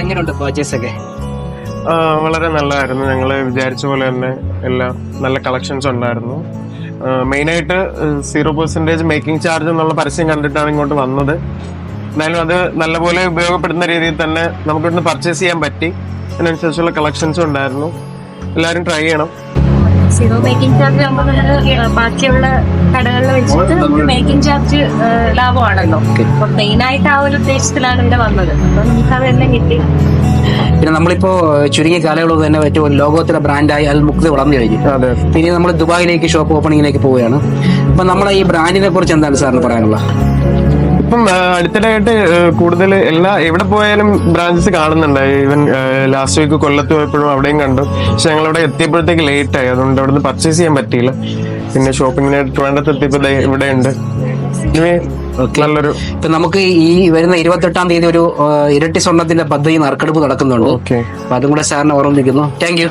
എങ്ങനെയുണ്ട് പർച്ചേസ് ഒക്കെ? വളരെ നല്ലതായിരുന്നു. ഞങ്ങൾ വിചാരിച്ച പോലെ തന്നെ എല്ലാം നല്ല കളക്ഷൻസ് ഉണ്ടായിരുന്നു. മെയിനായിട്ട് സീറോ പെർസെന്റേജ് മേക്കിംഗ് ചാർജ് എന്നുള്ള പരസ്യം കണ്ടിട്ടാണ് ഇങ്ങോട്ട് വന്നത്. എന്നാലും അത് നല്ലപോലെ ഉപയോഗപ്പെടുന്ന രീതിയിൽ തന്നെ നമുക്ക് നമുക്കിവിടുന്ന് പർച്ചേസ് ചെയ്യാൻ പറ്റി. അതിനനുസരിച്ചുള്ള കളക്ഷൻസും ഉണ്ടായിരുന്നു. എല്ലാവരും ട്രൈ ചെയ്യണം. സീറോ മേക്കിംഗ് ചാർജ് ആകുമ്പോൾ നമ്മൾ ബാക്കിയുള്ള കടകളിൽ വെച്ചിട്ട് നമുക്ക് മേക്കിംഗ് ചാർജ് ലാഭമാണല്ലോ. അപ്പൊ മെയിൻ ആയിട്ട് ആ ഒരു ഉദ്ദേശത്തിലാണ് ഇവിടെ വന്നത്. അപ്പൊ നമുക്ക് അതെല്ലാം കിട്ടി. പിന്നെ നമ്മളിപ്പോ ചുരുങ്ങിയ കാലയളവ് തന്നെ ഏറ്റവും ലോകോത്തര ബ്രാൻഡായി അൽ മുക്തി വളർന്നു കഴിഞ്ഞു. പിന്നെ നമ്മൾ ദുബായിലേക്ക് ഷോപ്പ് ഓപ്പണിങ്ങിലേക്ക് പോവുകയാണ്. അപ്പൊ നമ്മളെ ഈ ബ്രാൻഡിനെ കുറിച്ച് എന്താണ് സാറിന് പറയാനുള്ളത്? ഇപ്പം അടുത്തിടെയായിട്ട് കൂടുതൽ എല്ലാ എവിടെ പോയാലും ബ്രാഞ്ചസ് കാണുന്നുണ്ട്. ഈവൻ ലാസ്റ്റ് വീക്ക് കൊല്ലത്ത് പോയപ്പോഴും അവിടെയും കണ്ടു. പക്ഷെ ഞങ്ങൾ അവിടെ എത്തിയപ്പോഴത്തേക്ക് ലേറ്റ് ആയി. അതുകൊണ്ട് അവിടെ നിന്ന് പർച്ചേസ് ചെയ്യാൻ പറ്റിയില്ല. പിന്നെ ഷോപ്പിങ്ങിനായിട്ട് ട്രിവാൻഡ്രത്ത് എത്തിയപ്പോൾ ഇവിടെ ഉണ്ട്. നല്ലൊരു ഇപ്പൊ നമുക്ക് ഈ വരുന്ന ഇരുപത്തെട്ടാം തീയതി ഒരു ഇരട്ടി സ്വർണത്തിന്റെ പദ്ധതി നറുക്കെടുപ്പ് നടക്കുന്നുണ്ട്. അപ്പൊ അതും കൂടെ സാറിനെ ഓർമ്മിപ്പിക്കുന്നു. Thank you